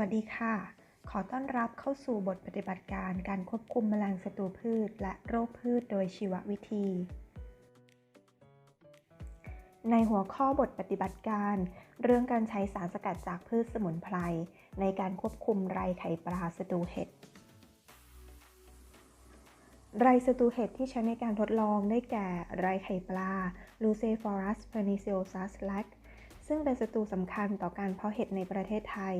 วัสดีค่ะ ขอต้อนรับเข้าสู่บทปฏิบัติการการควบคุมแมลงศัตรูพืช และโรคพืชโดยชีววิธี ในหัวข้อบทปฏิบัติการ เรื่องการใช้สารสกัดจากพืชสมุนไพร ในการควบคุมไรไข่ปลาศัตรูเห็ด ไรศัตรูเห็ดที่ใช้ในการทดลองได้แก่ไรไข่ปลา Lucephorus perniciosus lac ซึ่งเป็นศัตรูสำคัญต่อการเพาะเห็ดในประเทศไทย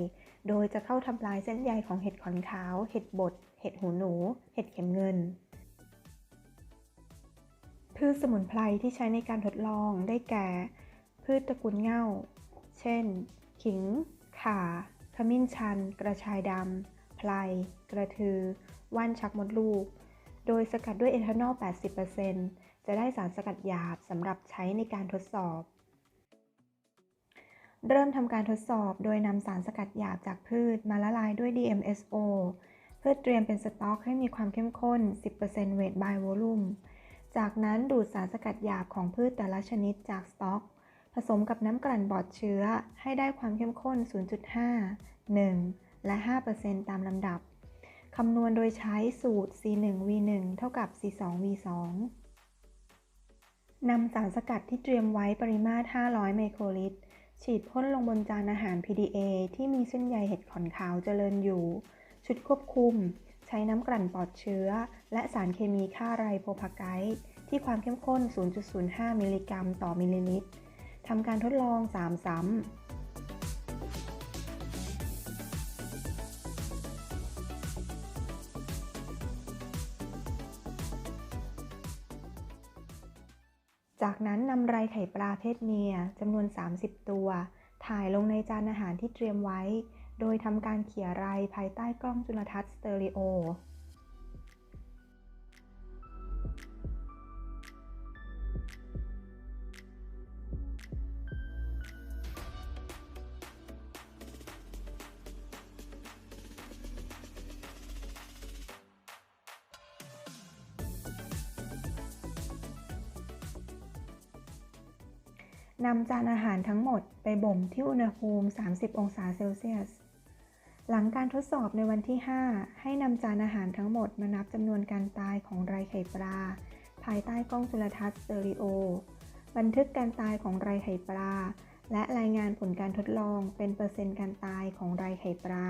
โดยจะเข้าทำลายเส้นใยของเห็ดขอนขาว เห็ดบด เห็ดหูหนู เห็ดเข็มเงิน พืชสมุนไพรที่ใช้ในการทดลองได้แก่ พืชตระกูลเง่า เช่น ขิง ข่า ขมิ้นชัน กระชายดำ ไพล กระทือ ว่านชักมดลูก โดยสกัดด้วยเอทานอล 80%จะได้สารสกัดหยาบสำหรับใช้ในการทดสอบ เริ่มทำการทดสอบโดยนำสารสกัดหยาบจากพืชมาละลายด้วย DMSO เพื่อเตรียมเป็นสต๊อกให้มีความเข้มข้น 10% weight by volume จากนั้นดูดสารสกัดหยาบของพืชแต่ละชนิดจากสต๊อก ผสมกับน้ำกลั่นบอดเชื้อให้ได้ความเข้มข้น 0.5 1 และ 5%ตามลำดับ คำนวณโดยใช้สูตร C1V1 เท่ากับ C2V2 นำสารสกัดที่เตรียมไว้ปริมาตร 500 ไมโครลิตร ฉีดพ่นลงบนจานอาหาร PDA ที่มีเส้นใยเห็ดขอนขาวเจริญอยู่ ชุดควบคุม ใช้น้ำกลั่นปลอดเชื้อ และสารเคมีฆ่าไรโพพาไกต์ที่ความเข้มข้น 0.05 มิลลิกรัม ต่อมิลลิลิตรทำการทดลอง 3 ซ้ำ จากนั้นนำไรไข่ปลาเพศเมียจำนวน 30 ตัว ถ่ายลงในจานอาหารที่เตรียมไว้ โดยทำการเขี่ยไรภายใต้กล้องจุลทรรศน์สเตอริโอ นำจานอาหารทั้งหมดไปบ่มที่อุณหภูมิ 30 องศาเซลเซียส หลังการทดสอบในวันที่ 5 ให้นำจานอาหารทั้งหมดมานับจำนวนการตายของไรไข่ปลา ภายใต้กล้องจุลทรรศน์สเตอริโอ บันทึกการตายของไรไข่ปลา และรายงานผลการทดลองเป็นเปอร์เซ็นต์การตายของไรไข่ปลา